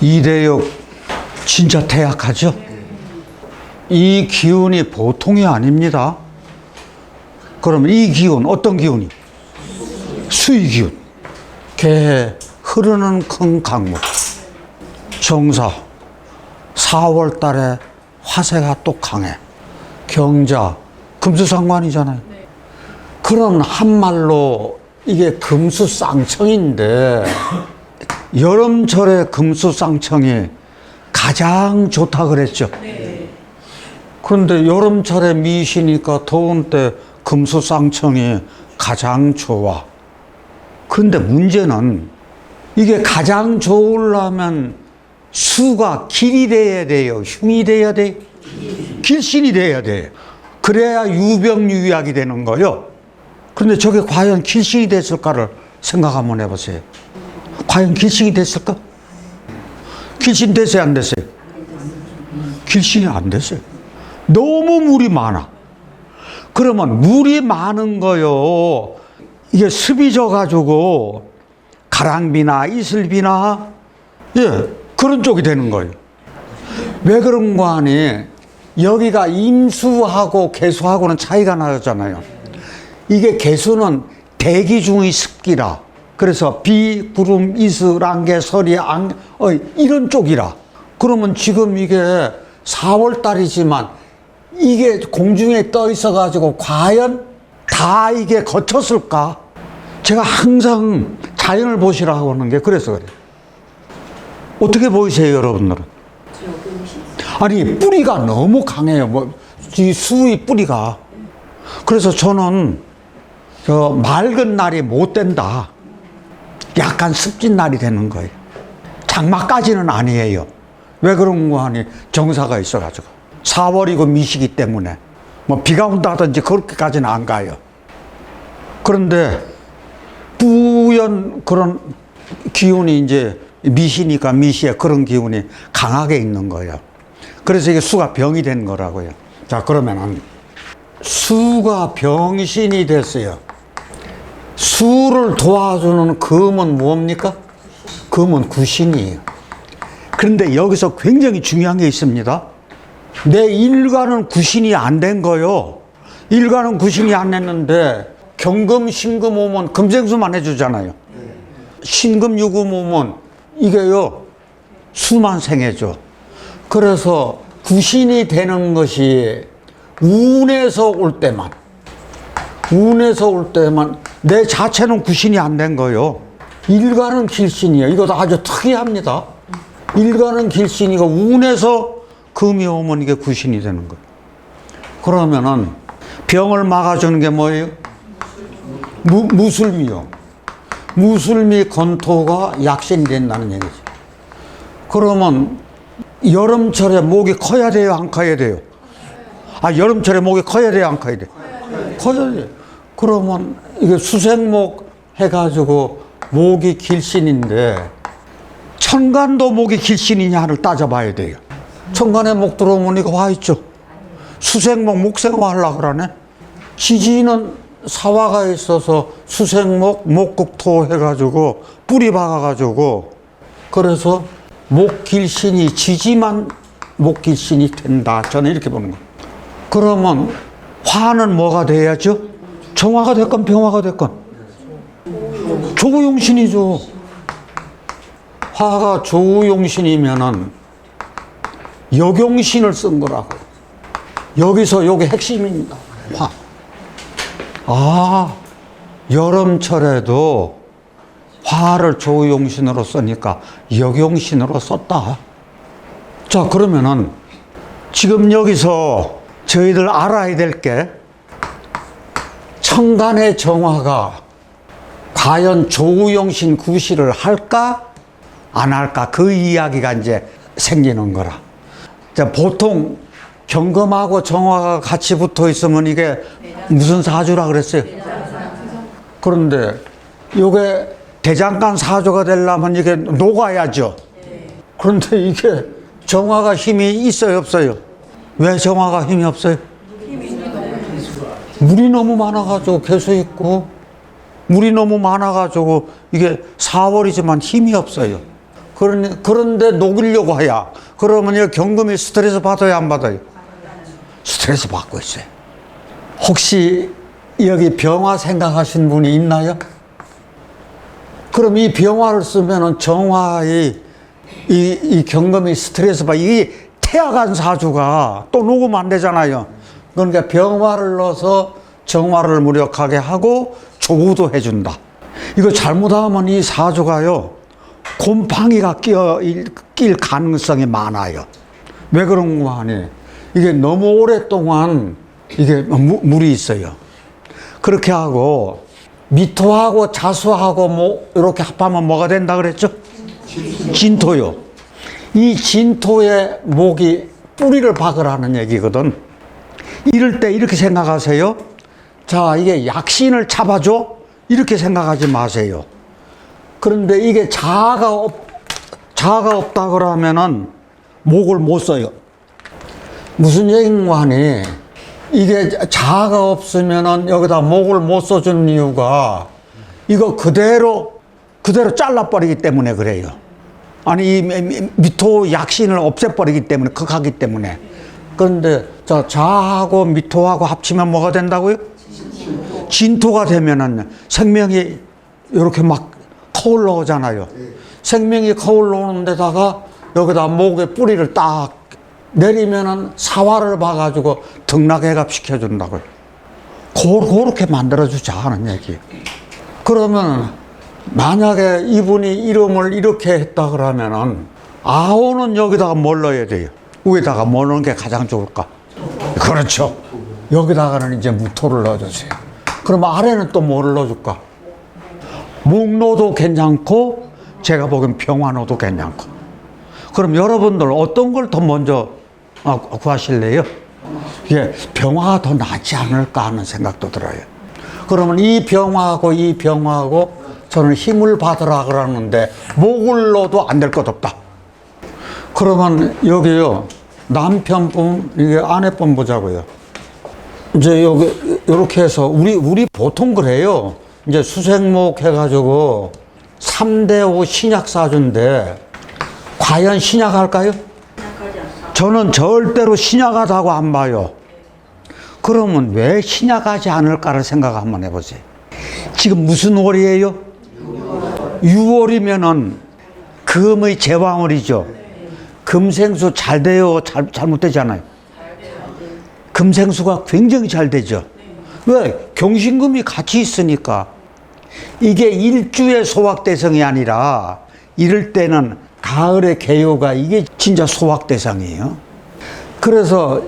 이대역 진짜 태약하죠? 이 기운이 보통이 아닙니다. 그러면 이 기운 어떤 기운이? 수의 기운. 개 흐르는 큰 강물. 정사 4월 달에 화세가 또 강해. 경자 금수상관이잖아요. 그럼 한말로 이게 금수쌍청인데 여름철에 금수쌍청이 가장 좋다 그랬죠. 그런데 여름철에 미시니까 더운 때 금수쌍청이 가장 좋아. 근데 문제는 이게 가장 좋으려면 수가 길이 돼야 돼요. 흉이 돼야 돼. 길신이 돼야 돼. 그래야 유병유약이 되는 거요. 그런데 저게 과연 길신이 됐을까를 생각 한번 해보세요. 과연 길신이 됐을까? 길신 됐어요, 안 됐어요? 길신이 안 됐어요. 너무 물이 많아. 그러면 물이 많은 거요. 이게 습이 져가지고 가랑비나 이슬비나 예 그런 쪽이 되는 거예요. 왜 그런 거 아니? 여기가 임수하고 개수하고는 차이가 나잖아요. 이게 개수는 대기 중의 습기라. 그래서 비, 구름, 이슬, 안개, 서리, 안, 어, 이런 쪽이라. 그러면 지금 이게 4월 달이지만 이게 공중에 떠 있어가지고 과연 다 이게 거쳤을까? 제가 항상 자연을 보시라고 하는 게 그래서 그래요. 어떻게 보이세요, 여러분들은? 아니, 뿌리가 너무 강해요. 뭐, 이 수의 뿌리가. 그래서 저는 저 맑은 날이 못 된다. 약간 습진 날이 되는 거예요. 장마까지는 아니에요. 왜 그런 거 하니? 정사가 있어가지고. 4월이고 미시기 때문에. 뭐 비가 온다든지 그렇게까지는 안 가요. 그런데 뿌연 그런 기운이 이제 미시니까 미시에 그런 기운이 강하게 있는 거예요. 그래서 이게 수가 병이 된 거라고요. 자, 그러면은 수가 병신이 됐어요. 수를 도와주는 금은 뭡니까? 금은 구신이에요. 그런데 여기서 굉장히 중요한 게 있습니다. 내 일가는 구신이 안 된 거요. 일가는 구신이 안 됐는데 경금, 신금 오면 금생수만 해주잖아요. 신금, 유금 오면 이게요 수만 생해줘. 그래서 구신이 되는 것이 운에서 올 때만 운에서 올 때만 내 자체는 구신이 안 된 거요. 일가는 길신이에요. 이것도 아주 특이합니다. 일가는 길신이고 운에서 금이 오면 이게 구신이 되는 거예요. 그러면은 병을 막아주는 게 뭐예요? 무, 무술미요. 무술미 건토가 약신이 된다는 얘기죠. 그러면 여름철에 목이 커야 돼요, 안 커야 돼요? 아, 여름철에 목이 커야 돼요, 안 커야 돼요? 커야 돼요. 그러면 이게 수생목 해가지고 목이 길신인데 천간도 목이 길신이냐를 따져봐야 돼요. 천간에 목 들어오면 이거 와 있죠. 수생목, 목생화 하려고 그러네. 지지는 사화가 있어서 수생목, 목국토 해가지고 뿌리 박아가지고 그래서 목길신이 지지만 목길신이 된다. 저는 이렇게 보는 거예요. 그러면 화는 뭐가 돼야죠? 정화가 됐건 병화가 됐건 조우용신이죠. 화가 조우용신이면은 역용신을 쓴 거라고. 여기서 요게 핵심입니다. 화. 아, 여름철에도 화를 조용신으로 쓰니까 역용신으로 썼다. 자, 그러면은 지금 여기서 저희들 알아야 될 게 천간의 정화가 과연 조우용신 구실을 할까 안 할까 그 이야기가 이제 생기는 거라. 자, 보통 경금하고 정화가 같이 붙어 있으면 이게 무슨 사주라 그랬어요? 그런데 이게 대장간 사주가 되려면 이게 녹아야죠. 그런데 이게 정화가 힘이 있어요, 없어요? 왜 정화가 힘이 없어요? 물이 너무 많아가지고 개수 있고 물이 너무 많아가지고 이게 4월이지만 힘이 없어요. 그런- 그런데 녹이려고 해야 그러면 이 경금이 스트레스 받아야 안 받아요? 스트레스 받고 있어요. 혹시 여기 병화 생각하신 분이 있나요? 그럼 이 병화를 쓰면은 정화의 이, 이 경금이 스트레스 받, 이 태아간 사주가 또 녹으면 안 되잖아요. 그러니까 병화를 넣어서 정화를 무력하게 하고 조우도 해준다. 이거 잘못하면 이 사주가요, 곰팡이가 끼어 일- 낄 가능성이 많아요. 왜 그런 거 하니? 이게 너무 오랫동안 이게 무- 물이 있어요. 그렇게 하고 미토하고 자수하고 뭐 이렇게 합하면 뭐가 된다 그랬죠? 진토요. 이 진토의 목이 뿌리를 박으라는 얘기거든. 이럴 때 이렇게 생각하세요. 자, 이게 약신을 잡아줘? 이렇게 생각하지 마세요. 그런데 이게 자아가 없, 자아가 없다 그러면은 목을 못 써요. 무슨 얘기인가 하니 이게 자아가 없으면은 여기다 목을 못 써주는 이유가 이거 그대로 그대로 잘라버리기 때문에 그래요. 아니 이 미토 약신을 없애버리기 때문에 극하기 때문에 그런데 자 자하고 미토하고 합치면 뭐가 된다고요? 진토가 되면은 생명이 이렇게 막 커올라오잖아요. 생명이 커올라오는 데다가 여기다 목에 뿌리를 딱 내리면은 사활을 봐가지고 등락해갑 시켜준다고요. 고, 그렇게 만들어주자 하는 얘기. 그러면 만약에 이분이 이름을 이렇게 했다 그러면은 아오는 여기다가 뭘 넣어야 돼요? 위에다가 뭐 넣는 게 가장 좋을까? 그렇죠. 여기다가는 이제 무토를 넣어주세요. 그럼 아래는 또 뭐를 넣어줄까? 목노도 괜찮고 제가 보기엔 병화노도 괜찮고 그럼 여러분들 어떤 걸 더 먼저 아, 구하실래요? 예, 병화가 더 낫지 않을까 하는 생각도 들어요. 그러면 이 병화하고 이 병화하고 저는 힘을 받으라 그러는데 목을 넣어도 안 될 것 없다. 그러면 여기요 남편분 이게 아내분 보자고요. 이제 여기 이렇게 해서 우리 우리 보통 그래요. 이제 수생목 해가지고 3대5 신약 사주인데 과연 신약할까요? 저는 절대로 신약하다고 안 봐요. 그러면 왜 신약하지 않을까를 생각 한번 해보세요. 지금 무슨 월이에요? 6월이면은 금의 제왕월이죠. 금생수 잘 돼요? 잘, 잘못되잖아요. 금생수가 굉장히 잘 되죠. 왜? 경신금이 같이 있으니까. 이게 일주의 소확대성이 아니라 이럴 때는 가을의 개요가 이게 진짜 소확대상이에요. 그래서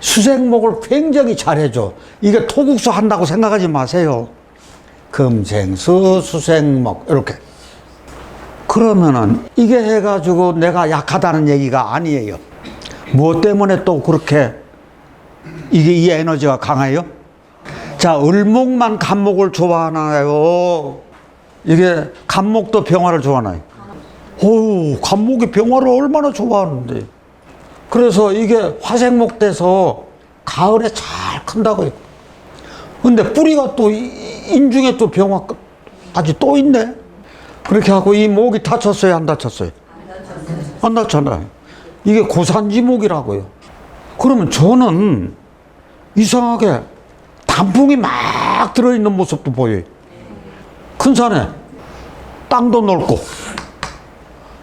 수생목을 굉장히 잘해줘. 이게 토국수 한다고 생각하지 마세요. 금생수, 수생목, 이렇게. 그러면은 이게 해가지고 내가 약하다는 얘기가 아니에요. 무엇 때문에 또 그렇게 이게 이 에너지가 강해요? 자, 을목만 간목을 좋아하나요? 이게 간목도 병화를 좋아하나요? 오, 간목이 병화를 얼마나 좋아하는데. 그래서 이게 화생목 돼서 가을에 잘 큰다고요. 근데 뿌리가 또 이- 인중에 또 병화까지 또 있네. 그렇게 하고 이 목이 다쳤어요, 안 다쳤어요? 안 다쳤나요? 이게 고산지 목이라고요. 그러면 저는 이상하게 단풍이 막 들어있는 모습도 보여요. 큰 산에 땅도 넓고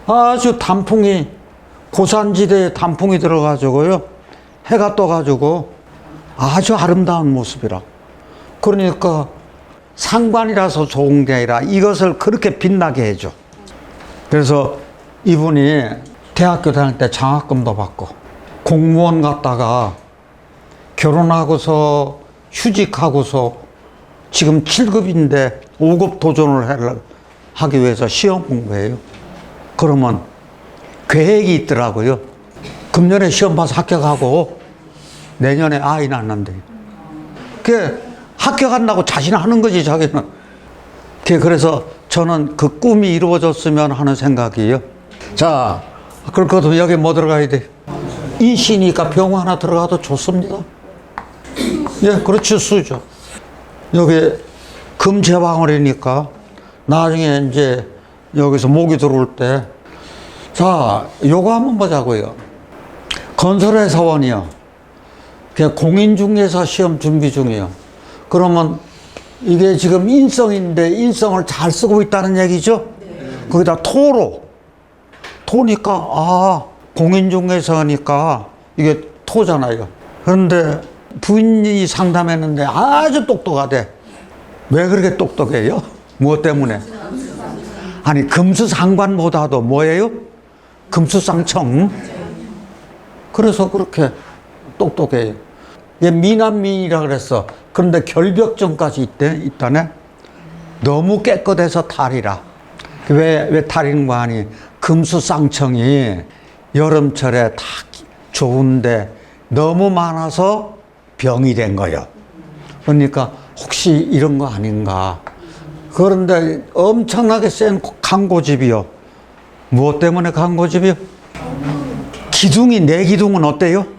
아주 단풍이 고산지대에 단풍이 들어가지고요 해가 떠가지고 아주 아름다운 모습이라 그러니까 상관이라서 좋은 게 아니라 이것을 그렇게 빛나게 해줘 그래서 이분이 대학교 다닐 때 장학금도 받고 공무원 갔다가 결혼하고서 휴직하고서 지금 7급인데 5급 도전을 하기 위해서 시험 공부해요. 그러면 계획이 있더라고요. 금년에 시험 봐서 합격하고 내년에 아이 낳는데. 그 합격한다고 자신하는 거지 자기는. 그 그래서 저는 그 꿈이 이루어졌으면 하는 생각이에요. 자, 그렇거든 여기 뭐 들어가야 돼? 인시니까 병 하나 들어가도 좋습니다. 예, 그렇죠, 수죠. 여기 금제방울이니까 나중에 이제 여기서 목이 들어올 때 자, 요거 한번 보자고요. 건설회사원이요. 공인중개사 시험 준비 중이에요. 그러면 이게 지금 인성인데 인성을 잘 쓰고 있다는 얘기죠? 거기다 토로. 토니까, 아, 공인중개사니까 이게 토잖아요. 그런데 부인이 상담했는데 아주 똑똑하대. 왜 그렇게 똑똑해요? 무엇 때문에? 아니, 금수상관보다도 뭐예요? 금수상청. 그래서 그렇게 똑똑해요. 얘 미남미인이라 그랬어. 그런데 결벽증까지 있대, 있다네. 너무 깨끗해서 탈이라. 왜, 왜 탈인 거 아니? 금수쌍청이 여름철에 다 좋은데 너무 많아서 병이 된 거예요. 그러니까 혹시 이런 거 아닌가. 그런데 엄청나게 센 강고집이요. 무엇 때문에 강고집이요? 기둥이 내 기둥은 어때요?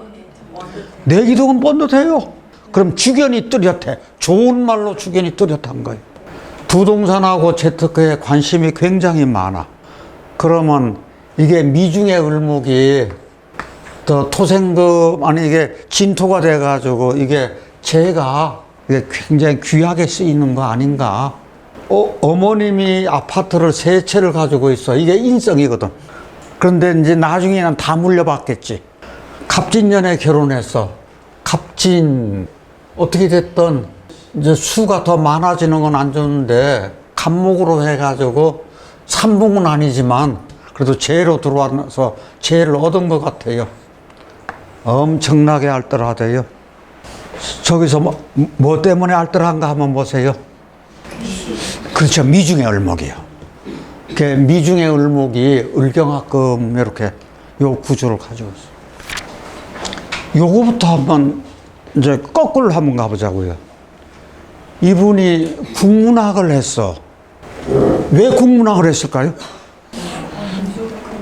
내 기둥은 번듯해요. 그럼 주견이 뚜렷해. 좋은 말로 주견이 뚜렷한 거예요. 부동산하고 재테크에 관심이 굉장히 많아. 그러면 이게 미중의 을목이 더 토생금 아니 이게 진토가 돼가지고 이게 제가 이게 굉장히 귀하게 쓰이는 거 아닌가? 어, 어머님이 아파트를 세 채를 가지고 있어. 이게 인성이거든. 그런데 이제 나중에는 다 물려받겠지. 갑진년에 결혼했어. 갑진 어떻게 됐든 이제 수가 더 많아지는 건 안 좋은데 갑목으로 해가지고 삼봉은 아니지만 그래도 재로 들어와서 재를 얻은 것 같아요. 엄청나게 알뜰하대요. 저기서 뭐, 뭐 때문에 알뜰한가 한번 보세요. 그렇죠. 미중의 을목이요. 그 미중의 을목이 을경합금 이렇게 요 구조를 가지고 있어요. 요거부터 한번 이제 거꾸로 한번 가보자고요. 이분이 국문학을 했어. 왜 국문학을 했을까요?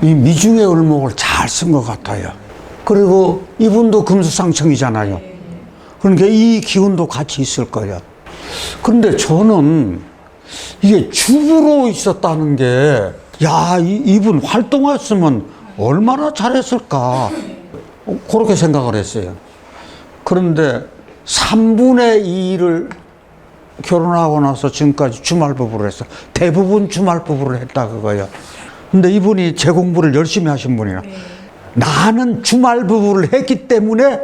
이 미중의 을목을 잘 쓴 것 같아요. 그리고 이분도 금수상청이잖아요. 그러니까 이 기운도 같이 있을 거예요. 그런데 저는 이게 주부로 있었다는 게, 야, 이, 이분 활동했으면 얼마나 잘했을까. 그렇게 생각을 했어요. 그런데 3분의 2를 결혼하고 나서 지금까지 주말 부부를 했어. 대부분 주말 부부를 했다 그거예요. 근데 이분이 재공부를 열심히 하신 분이라. 나는 주말 부부를 했기 때문에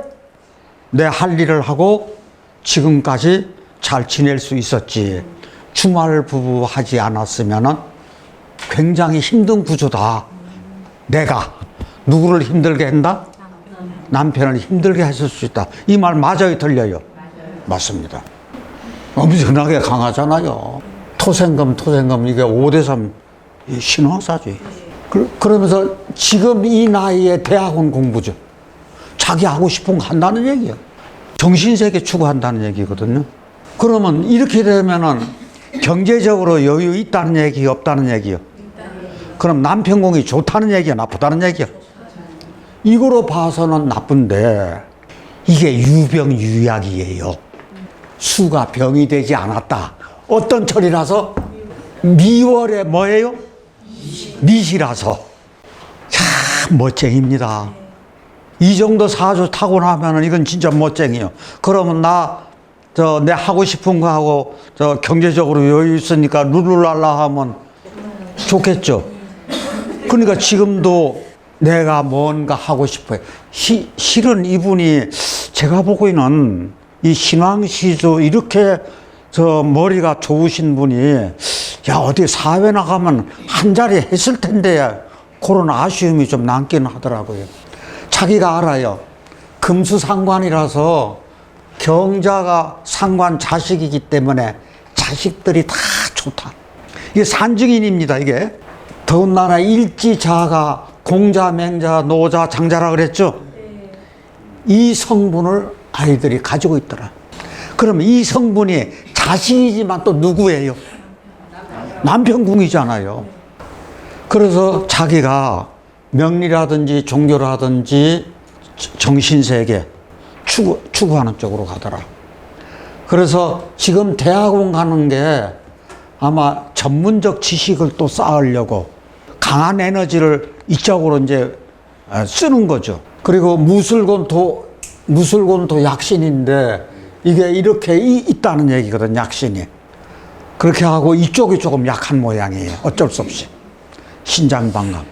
내 할 일을 하고 지금까지 잘 지낼 수 있었지. 주말 부부 하지 않았으면은 굉장히 힘든 구조다. 내가 누구를 힘들게 한다? 남편을 힘들게 했을 수 있다. 이말 맞아요, 들려요? 맞습니다. 엄청나게 강하잖아요. 토생금, 토생금, 이게 5대3 신화사지. 그, 그러면서 지금 이 나이에 대학원 공부죠. 자기 하고 싶은 거 한다는 얘기예요. 정신세계 추구한다는 얘기거든요. 그러면 이렇게 되면은 경제적으로 여유 있다는 얘기, 없다는 얘기요. 그럼 남편공이 좋다는 얘기야, 나쁘다는 얘기야. 이거로 봐서는 나쁜데 이게 유병유약이에요. 수가 병이 되지 않았다. 어떤 철이라서 미월에 뭐예요? 미시라서. 참 멋쟁입니다. 이 정도 사주 타고 나면은 이건 진짜 멋쟁이요. 그러면 나, 저, 내 하고 싶은 거 하고, 저, 경제적으로 여유 있으니까 룰루랄라 하면 좋겠죠. 그러니까 지금도 내가 뭔가 하고 싶어요. 시, 실은 이분이 제가 보기에는 이 신앙시조 이렇게 저 머리가 좋으신 분이 야, 어디 사회 나가면 한 자리 했을 텐데 그런 아쉬움이 좀 남긴 하더라고요. 자기가 알아요. 금수상관이라서 경자가 상관 자식이기 때문에 자식들이 다 좋다. 이게 산증인입니다, 이게. 더군다나 일지자가 공자, 맹자, 노자, 장자라 그랬죠? 이 성분을 아이들이 가지고 있더라. 그러면 이 성분이 자식이지만 또 누구예요? 남편궁이잖아요. 그래서 자기가 명리라든지 종교라든지 정신세계 추구, 추구하는 쪽으로 가더라. 그래서 지금 대학원 가는 게 아마 전문적 지식을 또 쌓으려고 강한 에너지를 이쪽으로 이제 아, 쓰는 거죠. 그리고 무술권도 무술권도 약신인데 이게 이렇게 이- 있다는 얘기거든 약신이. 그렇게 하고 이쪽이 조금 약한 모양이에요. 어쩔 수 없이 신장방광.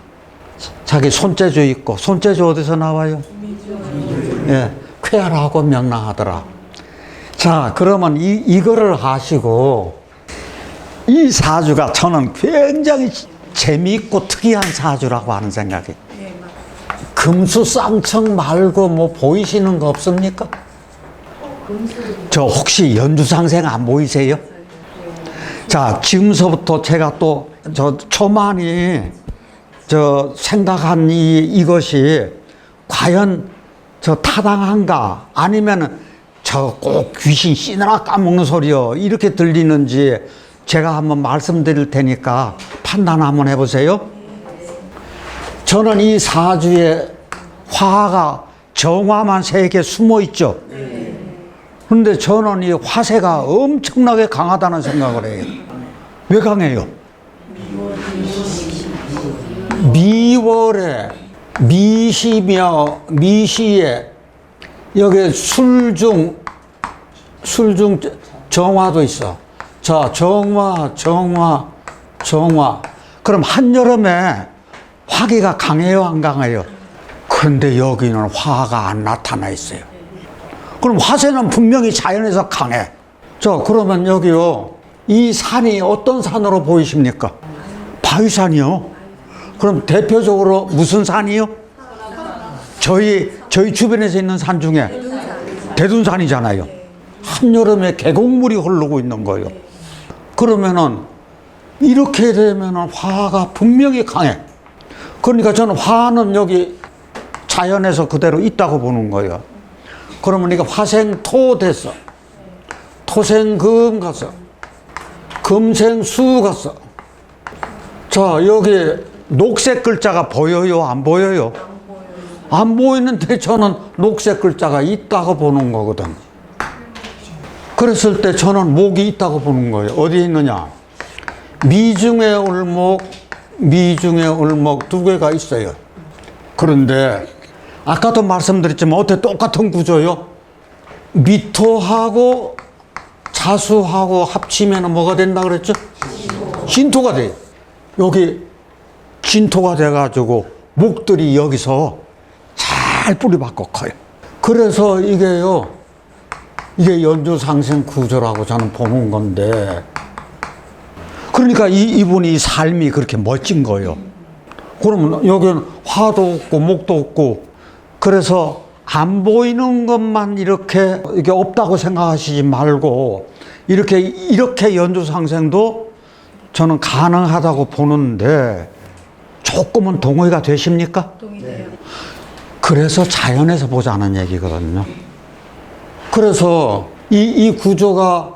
자기 손재주 있고 손재주 어디서 나와요? 예, 쾌활하고 명랑하더라. 자, 그러면 이 이거를 하시고 이 사주가 저는 굉장히 재미있고 특이한 사주라고 하는 생각이. 금수 쌍청 말고 뭐 보이시는 거 없습니까? 저 혹시 연주상생 안 보이세요? 자, 지금서부터 제가 또 저 초만이 저 생각한 이 이것이 과연 저 타당한가 아니면은 저 꼭 귀신 씨나라 까먹는 소리요 이렇게 들리는지 제가 한번 말씀드릴 테니까 판단 한번 해보세요. 저는 이 사주에 화가 정화만 세 개 숨어 있죠. 그런데 저는 이 화세가 엄청나게 강하다는 생각을 해요. 왜 강해요? 미월에 미시며 미시에 여기 술중 술중 정화도 있어. 자 정화 정화 정화. 그럼 한여름에 화기가 강해요 안 강해요? 그런데 여기는 화가 안 나타나 있어요. 그럼 화세는 분명히 자연에서 강해. 자 그러면 여기요 이 산이 어떤 산으로 보이십니까? 바위산이요. 그럼 대표적으로 무슨 산이요? 저희 저희 주변에서 있는 산 중에 대둔산이잖아요. 한여름에 계곡물이 흐르고 있는 거예요. 그러면은 이렇게 되면은 화가 분명히 강해. 그러니까 저는 화는 여기 자연에서 그대로 있다고 보는 거예요. 그러면 이게 화생토 됐어. 토생금 갔어. 금생수 갔어. 자, 여기 녹색 글자가 보여요? 안 보여요? 안 보이는데 저는 녹색 글자가 있다고 보는 거거든. 그랬을 때 저는 목이 있다고 보는 거예요. 어디에 있느냐? 미중의 울목, 미중의 울목 두 개가 있어요. 그런데 아까도 말씀드렸지만 어때 똑같은 구조요? 미토하고 자수하고 합치면 뭐가 된다 그랬죠? 진토가 돼요. 여기 진토가 돼가지고 목들이 여기서 잘 뿌리박고 커요. 그래서 이게요, 이게 연주상생 구조라고 저는 보는 건데, 그러니까 이, 이분이 삶이 그렇게 멋진 거예요. 그러면 여기는 화도 없고 목도 없고, 그래서 안 보이는 것만 이렇게 이게 없다고 생각하시지 말고, 이렇게, 이렇게 연주상생도 저는 가능하다고 보는데, 조금은 동의가 되십니까? 그래서 자연에서 보자는 얘기거든요. 그래서 이, 이 구조가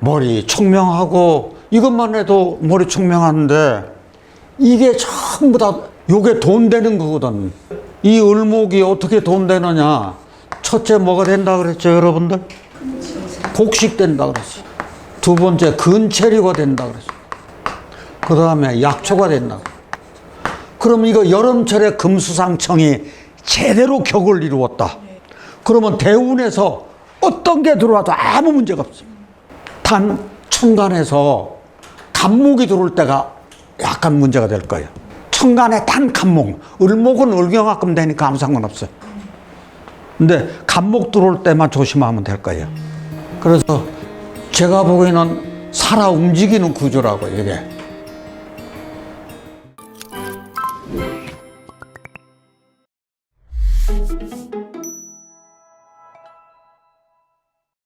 머리 총명하고 이것만 해도 머리 총명한데 이게 전부 다 요게 돈 되는 거거든. 이 을목이 어떻게 돈 되느냐. 첫째 뭐가 된다 그랬죠, 여러분들? 곡식 된다 그랬어. 두 번째 근체류가 된다 그랬어. 그 다음에 약초가 된다. 그럼 이거 여름철에 금수상청이 제대로 격을 이루었다. 그러면 대운에서 어떤 게 들어와도 아무 문제가 없습니다. 단 천간에서 간목이 들어올 때가 약간 문제가 될 거예요. 천간에 단 간목, 을목은 을경합금 되니까 아무 상관없어요. 근데 간목 들어올 때만 조심하면 될 거예요. 그래서 제가 보기에는 살아 움직이는 구조라고 이게.